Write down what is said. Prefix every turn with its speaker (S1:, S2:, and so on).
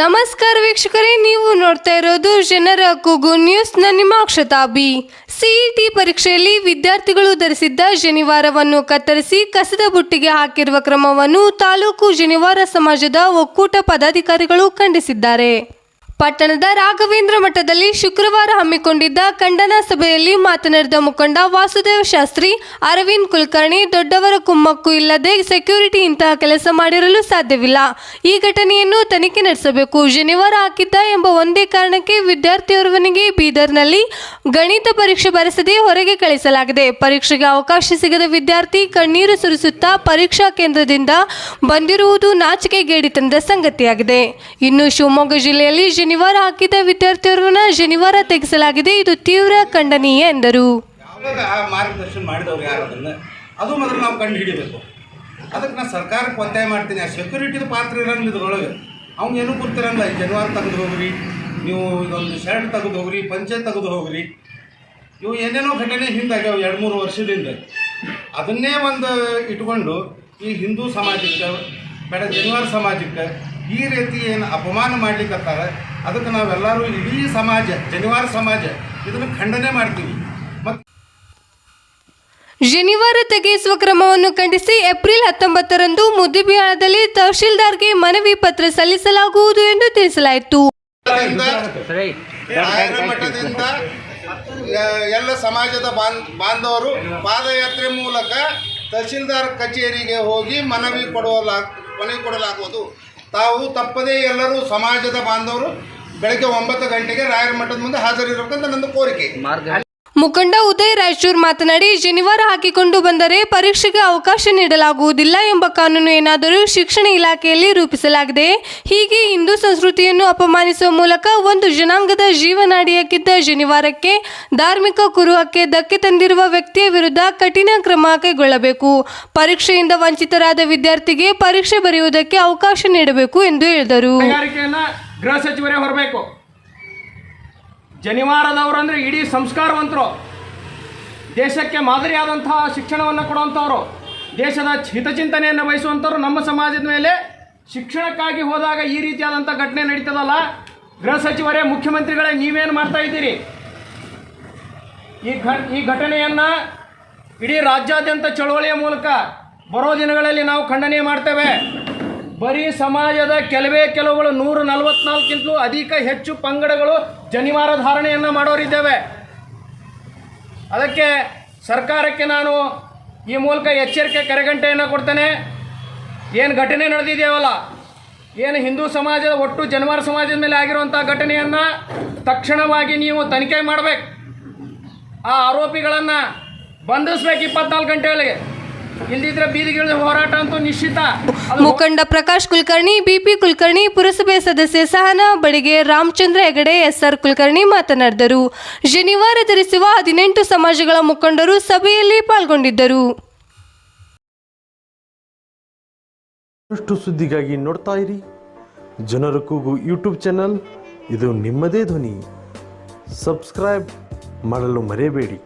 S1: ನಮಸ್ಕಾರ ವೀಕ್ಷಕರೇ, ನೀವು ನೋಡ್ತಾ ಇರೋದು ಜನರ ಕೂಗು ನ ನಿಮ್ಮ ಅಕ್ಷತಾಬಿ ಸಿಇಟಿ ಪರೀಕ್ಷೆಯಲ್ಲಿ ವಿದ್ಯಾರ್ಥಿಗಳು ಧರಿಸಿದ್ದ ಶನಿವಾರವನ್ನು ಕತ್ತರಿಸಿ ಕಸದ ಬುಟ್ಟಿಗೆ ಹಾಕಿರುವ ಕ್ರಮವನ್ನು ತಾಲೂಕು ಜನಿವಾರ ಸಮಾಜದ ಒಕ್ಕೂಟ ಪದಾಧಿಕಾರಿಗಳು ಖಂಡಿಸಿದ್ದಾರೆ. ಪಟ್ಟಣದ ರಾಘವೇಂದ್ರ ಮಠದಲ್ಲಿ ಶುಕ್ರವಾರ ಹಮ್ಮಿಕೊಂಡಿದ್ದ ಖಂಡನಾ ಸಭೆಯಲ್ಲಿ ಮಾತನಾಡಿದ ಮುಖಂಡ ವಾಸುದೇವ ಶಾಸ್ತ್ರಿ, ಅರವಿಂದ್ ಕುಲಕರ್ಣಿ, ದೊಡ್ಡವರ ಕುಮ್ಮಕ್ಕು ಇಲ್ಲದೆ ಸೆಕ್ಯೂರಿಟಿ ಇಂತಹ ಕೆಲಸ ಮಾಡಿರಲು ಸಾಧ್ಯವಿಲ್ಲ. ಈ ಘಟನೆಯನ್ನು ತನಿಖೆ ನಡೆಸಬೇಕು. ಶನಿವಾರ ಹಾಕಿದ್ದ ಎಂಬ ಒಂದೇ ಕಾರಣಕ್ಕೆ ವಿದ್ಯಾರ್ಥಿಯೋರ್ವನಿಗೆ ಬೀದರ್ನಲ್ಲಿ ಗಣಿತ ಪರೀಕ್ಷೆ ಬರೆಸದೆ ಹೊರಗೆ ಕಳಿಸಲಾಗಿದೆ. ಪರೀಕ್ಷೆಗೆ ಅವಕಾಶ ಸಿಗದ ವಿದ್ಯಾರ್ಥಿ ಕಣ್ಣೀರು ಸುರಿಸುತ್ತಾ ಪರೀಕ್ಷಾ ಕೇಂದ್ರದಿಂದ ಬಂದಿರುವುದು ನಾಚಿಕೆಗೇಡಿ ತಂದ ಸಂಗತಿಯಾಗಿದೆ. ಇನ್ನು ಶಿವಮೊಗ್ಗ ಜಿಲ್ಲೆಯಲ್ಲಿ ಶನಿವಾರ ಹಾಕಿದ ವಿದ್ಯಾರ್ಥಿಯವರನ್ನ ಶನಿವಾರ ತೆಗೆಸಲಾಗಿದೆ. ಇದು ತೀವ್ರ ಖಂಡನೀಯ ಎಂದರು.
S2: ಮಾರ್ಗದರ್ಶನ ಮಾಡಿದವ್ರು ಯಾರು ಅದನ್ನು? ಅದು ಮೊದಲು ನಾವು ಕಂಡು ಹಿಡಿಬೇಕು. ಅದಕ್ಕೆ ನಾನು ಸರ್ಕಾರಕ್ಕೆ ಒತ್ತಾಯ ಮಾಡ್ತೀನಿ. ಆ ಸೆಕ್ಯೂರಿಟಿದು ಪಾತ್ರ ಇರೋಂಗಿಲ್ಲ ಇದ್ರೊಳಗೆ. ಅವ್ನು ಏನು ಗೊತ್ತಿರಂಗಿಲ್ಲ ಈ ಜನವಾರ ತೆಗೆದು ಹೋಗ್ರಿ, ನೀವು ಇದೊಂದು ಶರ್ಟ್ ತೆಗೆದು ಹೋಗ್ರಿ ಪಂಚೆ ತೆಗೆದು ಹೋಗ್ರಿ. ಇವು ಏನೇನೋ ಘಟನೆ ಹಿಂದಾಗ್ಯಾವ ಎರಡು ಮೂರು ವರ್ಷದಿಂದ. ಅದನ್ನೇ ಒಂದು ಇಟ್ಕೊಂಡು ಈ ಹಿಂದೂ ಸಮಾಜಕ್ಕೆ, ಬೇಡ ಜನವಾರ ಸಮಾಜಕ್ಕೆ ಈ ರೀತಿ ಏನು ಅಪಮಾನ ಮಾಡ್ಲಿಕ್ಕತ್ತಾರ ಅದಕ್ಕೆ ನಾವೆಲ್ಲರೂ ಇಡೀ ಸಮಾಜ ಜನಿವಾರ ಸಮಾಜ ಇದನ್ನು ಖಂಡನೆ ಮಾಡ್ತೀವಿ. ಜನಿವಾರ
S1: ಶನಿವಾರ ತೆಗೆಯಿಸುವ ಕ್ರಮವನ್ನು ಖಂಡಿಸಿ ಏಪ್ರಿಲ್ ಹತ್ತೊಂಬತ್ತರಂದು ಮುದ್ದಿಬಿಹಾಳದಲ್ಲಿ ತಹಶೀಲ್ದಾರ್ಗೆ ಮನವಿ ಪತ್ರ ಸಲ್ಲಿಸಲಾಗುವುದು ಎಂದು ತಿಳಿಸಲಾಯಿತು.
S2: ಮಠದಿಂದ ಎಲ್ಲ ಸಮಾಜದ ಬಾಂಧ್ ಬಾಂಧವರು ಪಾದಯಾತ್ರೆ ಮೂಲಕ ತಹಶೀಲ್ದಾರ್ ಕಚೇರಿಗೆ ಹೋಗಿ ಮನವಿ ಕೊಡಲಾಗ ಮನವಿ ಕೊಡಲಾಗುವುದು. ತಾವು ತಪ್ಪದೇ ಎಲ್ಲರೂ ಸಮಾಜದ ಬಾಂಧವರು ಬೆಳಗ್ಗೆ ಒಂಬತ್ತು ಗಂಟೆಗೆ ರಾಯರ ಮಠದ ಮುಂದೆ ಹಾಜರಿರಬೇಕಂತ ನನ್ನ ಕೋರಿಕೆ.
S1: ಮುಖಂಡ ಉದಯ್ ರಾಯಚೂರ್ ಮಾತನಾಡಿ, ಶನಿವಾರ ಹಾಕಿಕೊಂಡು ಬಂದರೆ ಪರೀಕ್ಷೆಗೆ ಅವಕಾಶ ನೀಡಲಾಗುವುದಿಲ್ಲ ಎಂಬ ಕಾನೂನು ಏನಾದರೂ ಶಿಕ್ಷಣ ಇಲಾಖೆಯಲ್ಲಿ ರೂಪಿಸಲಾಗಿದೆ. ಹೀಗೆ ಹಿಂದೂ ಸಂಸ್ಕೃತಿಯನ್ನು ಅಪಮಾನಿಸುವ ಮೂಲಕ ಒಂದು ಜನಾಂಗದ ಜೀವನಾಡಿಯಾಗಿದ್ದ ಶನಿವಾರಕ್ಕೆ ಧಾರ್ಮಿಕ ಕುರುಹಕ್ಕೆ ಧಕ್ಕೆ ತಂದಿರುವ ವ್ಯಕ್ತಿಯ ವಿರುದ್ಧ ಕಠಿಣ ಕ್ರಮ ಕೈಗೊಳ್ಳಬೇಕು. ಪರೀಕ್ಷೆಯಿಂದ ವಂಚಿತರಾದ ವಿದ್ಯಾರ್ಥಿಗೆ ಪರೀಕ್ಷೆ ಬರೆಯುವುದಕ್ಕೆ ಅವಕಾಶ ನೀಡಬೇಕು ಎಂದು ಹೇಳಿದರು.
S3: ಗೃಹ ಸಚಿವರೇ ಹೊರಬೇಕು. ಜನಿವಾರದವರು ಅಂದರೆ ಇಡೀ ಸಂಸ್ಕಾರವಂತರು. ದೇಶಕ್ಕೆ ಮಾದರಿಯಾದಂತಹ ಶಿಕ್ಷಣವನ್ನು ಕೊಡುವಂಥವ್ರು ದೇಶದ ಹಿತಚಿಂತನೆಯನ್ನು ವಹಿಸುವಂಥವ್ರು ನಮ್ಮ ಸಮಾಜದ ಮೇಲೆ ಶಿಕ್ಷಣಕ್ಕಾಗಿ ಹೋದಾಗ ಈ ರೀತಿಯಾದಂಥ ಘಟನೆ ನಡೀತದಲ್ಲ? ಗೃಹ ಸಚಿವರೇ, ಮುಖ್ಯಮಂತ್ರಿಗಳೇ, ನೀವೇನು ಮಾಡ್ತಾ ಇದ್ದೀರಿ? ಈ ಘ, ಈ ಘಟನೆಯನ್ನು ಇಡೀ ರಾಜ್ಯಾದ್ಯಂತ ಚಳವಳಿಯ ಮೂಲಕ ಬರೋ ದಿನಗಳಲ್ಲಿ ನಾವು ಖಂಡನೆ ಮಾಡ್ತೇವೆ. ಬರೀ ಸಮಾಜದ ಕೆಲವೇ ಕೆಲವುಗಳು ನೂರ ನಲವತ್ನಾಲ್ಕಿಂತಲೂ ಅಧಿಕ ಹೆಚ್ಚು ಪಂಗಡಗಳು ಜನಿವಾರ ಧಾರಣೆಯನ್ನು ಮಾಡೋರಿದ್ದೇವೆ. ಅದಕ್ಕೆ ಸರ್ಕಾರಕ್ಕೆ ನಾನು ಈ ಮೂಲಕ ಎಚ್ಚರಿಕೆ, ಕರೆಗಂಟೆಯನ್ನು ಕೊಡ್ತೇನೆ. ಏನು ಘಟನೆ ನಡೆದಿದೆಯವಲ್ಲ ಏನು ಹಿಂದೂ ಸಮಾಜದ ಒಟ್ಟು ಜನವಾರ ಸಮಾಜದ ಮೇಲೆ ಆಗಿರುವಂಥ ಘಟನೆಯನ್ನು ತಕ್ಷಣವಾಗಿ ನೀವು ತನಿಖೆ ಮಾಡಬೇಕು. ಆ ಆರೋಪಿಗಳನ್ನು ಬಂಧಿಸ್ಬೇಕು ಇಪ್ಪತ್ನಾಲ್ಕು ಗಂಟೆ ಬೀದಿಗಿಳಿದ ಹೋರಾಟ ಅಂತೂ ನಿಶ್ಚಿತ.
S1: ಮುಖಂಡ ಪ್ರಕಾಶ್ ಕುಲಕರ್ಣಿ ಬಿಪಿ ಕುಲಕರ್ಣಿ ಪುರಸಭೆ ಸದಸ್ಯ ಸಹನಾ ಬಳಿಗೆ ರಾಮಚಂದ್ರ ಹೆಗಡೆ ಎಸ್ಆರ್ ಕುಲಕರ್ಣಿ ಮಾತನಾಡಿದರು. ಶನಿವಾರ ಧರಿಸುವ ಹದಿನೆಂಟು ಸಮಾಜಗಳ ಮುಖಂಡರು ಸಭೆಯಲ್ಲಿ ಪಾಲ್ಗೊಂಡಿದ್ದರು.
S4: ಸುದ್ದಿಗಾಗಿ ನೋಡ್ತಾ ಇರಿ. ಜನರ ಕೂಗು ಯೂಟ್ಯೂಬ್ ಚಾನಲ್. ಇದು ನಿಮ್ಮದೇ ಧ್ವನಿ. ಸಬ್ಸ್ಕ್ರೈಬ್ ಮಾಡಲು ಮರೆಯಬೇಡಿ.